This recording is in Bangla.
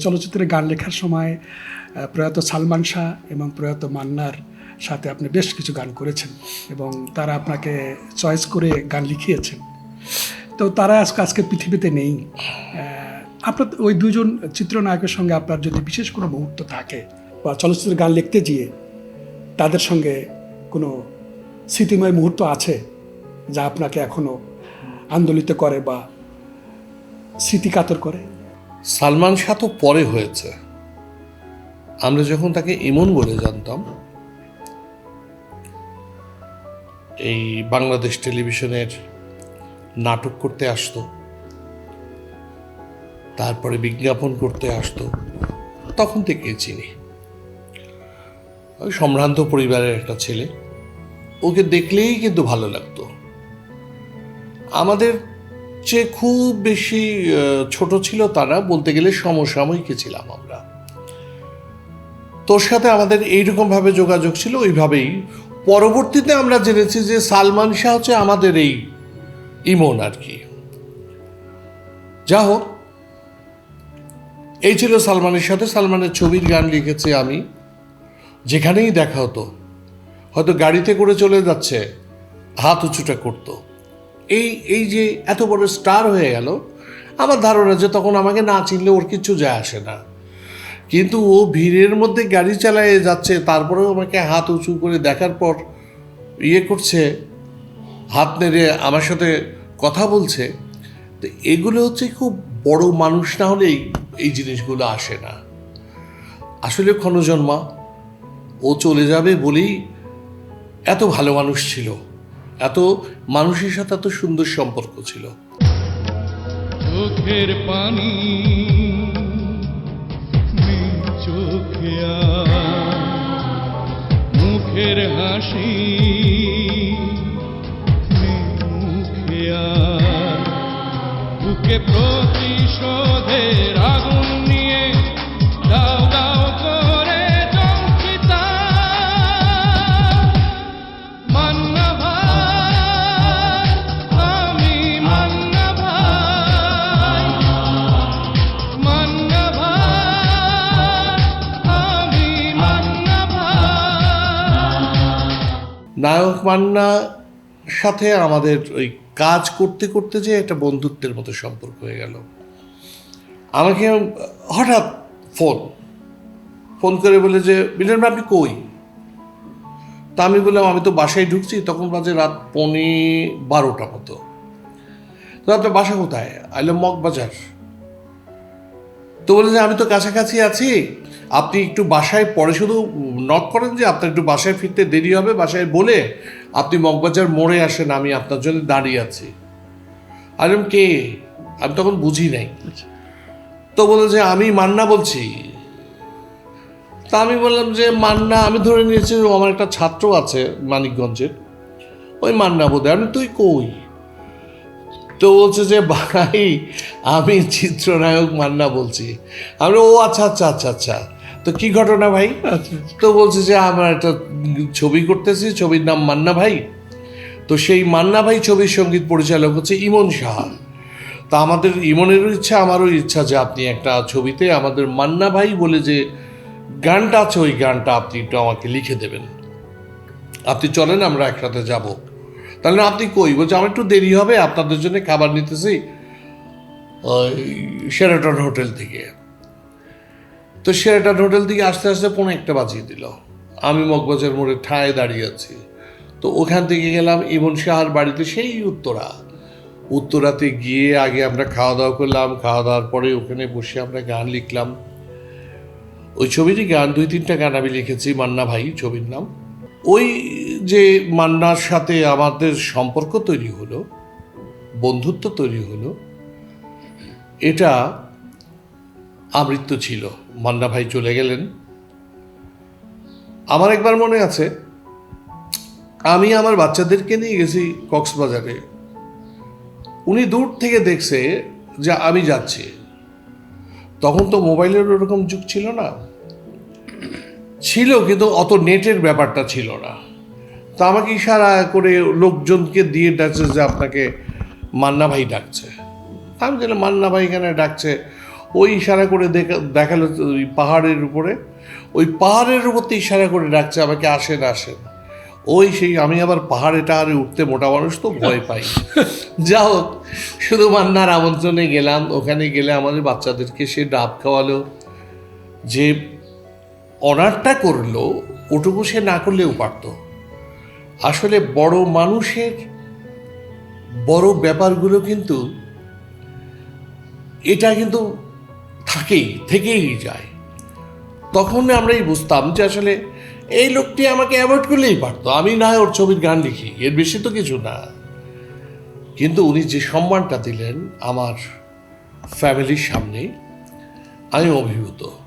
চলচ্চিত্রে গান লেখার সময় প্রয়াত সালমান শাহ এবং প্রয়াত মান্নার সাথে আপনি বেশ কিছু গান করেছেন এবং তারা আপনাকে চয়েস করে গান লিখিয়েছেন। তো তারা আজকে আজকে পৃথিবীতে নেই। আপনার ওই দুজন চিত্রনায়কের সঙ্গে আপনার যদি বিশেষ কোনো মুহূর্ত থাকে বা চলচ্চিত্রের গান লিখতে গিয়ে তাদের সঙ্গে কোনো স্মৃতিময় মুহূর্ত আছে যা আপনাকে এখনও আন্দোলিত করে বা স্মৃতিকাতর করে? সালমান শাহ তো পরে হয়েছে। আমরা যখন তাকে ইমন বলে জানতাম, এই বাংলাদেশ টেলিভিশনের নাটক করতে আসতো তারপরে বিজ্ঞাপন করতে আসতো, তখন থেকে চিনি। ওই সম্ভ্রান্ত পরিবারের একটা ছেলে, ওকে দেখলেই কিন্তু ভালো লাগতো। আমাদের চেয়ে খুব বেশি ছোট ছিল তারা, বলতে গেলে সমসাময়িক ছিলাম আমরা। তোর সাথে আমাদের এইরকম ভাবে যোগাযোগ ছিল, ওইভাবেই। পরবর্তীতে আমরা জেনেছি যে সালমান শাহ হচ্ছে আমাদের এই ইমন আর কি। যা হোক এই ছিল সালমানের সাথে। সালমানের ছবির গান লিখেছি আমি। যেখানেই দেখা হতো, হয়তো গাড়িতে করে চলে যাচ্ছে, হাত উঁচুটা করতো। এই এই যে এত বড় স্টার হয়ে গেল, আমার ধারণা যে তখন আমাকে না চিনলে ওর কিছু যায় আসে না। কিন্তু ও ভিড়ের মধ্যে গাড়ি চালায় যাচ্ছে, তারপরেও আমাকে হাত উঁচু করে দেখার পর ইয়ে করছে, হাত নেড়ে আমার সাথে কথা বলছে। তো এগুলো হচ্ছে খুব বড় মানুষ না হলে এই জিনিসগুলো আসে না। আসলে ক্ষণজন্মা, ও চলে যাবে বলেই এত ভালো মানুষ ছিল। এত মানুষের সাথে এত সুন্দর সম্পর্ক ছিল। চোখের পানি মুখের হাসি মুখে প্রতিশোধের নায়ক মান্না সাথে আমাদের ওই কাজ করতে করতে যে একটা বন্ধুত্বের মতো সম্পর্ক হয়ে গেল। আমাকে হঠাৎ ফোন ফোন করে বলে যে, মিলন আপনি কই? তা আমি বললাম, আমি তো বাসায় ঢুকছি, তখন বাজে রাত পৌনে বারোটা মতো। তো আপনার বাসা কোথায়? আইলাম মগবাজার। তো বলে যে, আমি তো কাছাকাছি আছি আপনি একটু বাসায় পরে শুধু নক করেন যে আপনার একটু বাসায় ফিরতে দেরি হবে বাসায় বলে আপনি মগবাজার মোড়ে আসেন আমি আপনার জন্য দাঁড়িয়ে আছি। আরে কে? আমি তখন বুঝি নাই। তো বলে যে আমি মান্না বলছি। তা আমি বললাম যে মান্না আমি ধরে নিয়েছি আমার একটা ছাত্র আছে মানিকগঞ্জের। ওই মান্না বোধ আমি তুই কই? তো বলছে যে ভাই আমি চিত্রনায়ক মান্না বলছি। আমি ও আচ্ছা আচ্ছা আচ্ছা আচ্ছা। তো কি ঘটনা ভাই? আচ্ছা তো বলছে যে আমার একটা ছবি করতেছি ছবির নাম মান্না ভাই। তো সেই মান্না ভাই ছবির সংগীত পরিচালক হচ্ছে ইমন সাহা তা আমাদের ইমনেরও ইচ্ছা আমারও ইচ্ছা যে আপনি একটা ছবিতে আমাদের মান্না ভাই বলে যে গানটা আছে ওই গানটা আপনি একটু আমাকে লিখে দেবেন। আপনি চলেন আমরা একসাথে যাব। তাহলে আপনি কই? বলছে আমার একটু দেরি হবে আপনাদের জন্য খাবার নিতেছি ওই শেরাটন হোটেল থেকে। তো শেরাটন হোটেল থেকে আস্তে আস্তে পৌনে একটা বাজিয়ে দিল। আমি মগবাজার মোড়ে ঠায় দাঁড়িয়ে আছি। তো ওখান থেকে গেলাম ইমন শাহার বাড়িতে সেই উত্তরা। উত্তরাতে গিয়ে আগে আমরা খাওয়া দাওয়া করলাম খাওয়া দাওয়ার পরে ওখানে বসে আমরা গান লিখলাম। ওই ছবিটি গান, দুই, তিনটা গান আমি লিখেছি, মান্না ভাই ছবির নাম। ওই যে মান্নার সাথে আমাদের সম্পর্ক তৈরি হলো, বন্ধুত্ব তৈরি হলো, এটা আমৃত্যু ছিল। মান্না ভাই চলে গেলেন। আমার একবার মনে আছে, আমি আমার বাচ্চাদেরকে নিয়ে গেছি কক্সবাজারে। উনি দূর থেকে দেখছে যে আমি যাচ্ছি। তখন তো মোবাইলের ওরকম যুগ ছিল না। ছিল কিন্তু অত নেটের ব্যাপারটা ছিল না। তা আমাকে ইশারা করে লোকজনকে দিয়ে ডাকছে যে আপনাকে মান্না ভাই ডাকছে। আমি জানি মান্না ভাই এখানে ডাকছে। ওই ইশারা করে দেখা দেখাল ওই পাহাড়ের উপরে। ওই পাহাড়ের উপর তো ইশারা করে ডাকছে আমাকে, আসেন আসেন। ওই সেই আমি আবার পাহাড়ে টাহাড়ে উঠতে মোটা মানুষ তো ভয় পাই। যা হোক শুধু মান্নার আমন্ত্রণে গেলাম। ওখানে গেলে আমাদের বাচ্চাদেরকে সে ডাব খাওয়ালো। যে অনারটা করল, ওটুকু সে না করলেও পারতো। আসলে বড় মানুষের বড় ব্যাপারগুলো কিন্তু, এটা কিন্তু থাকেই থেকেই যায়। তখন আমরাই বুঝতাম যে আসলে এই লোকটি আমাকে অ্যাভয়েড করলেই পারতো। আমি না ওর ছবির গান লিখি, এর বেশি তো কিছু না। কিন্তু উনি যে সম্মানটা দিলেন আমার ফ্যামিলির সামনে, আমি অভিভূত।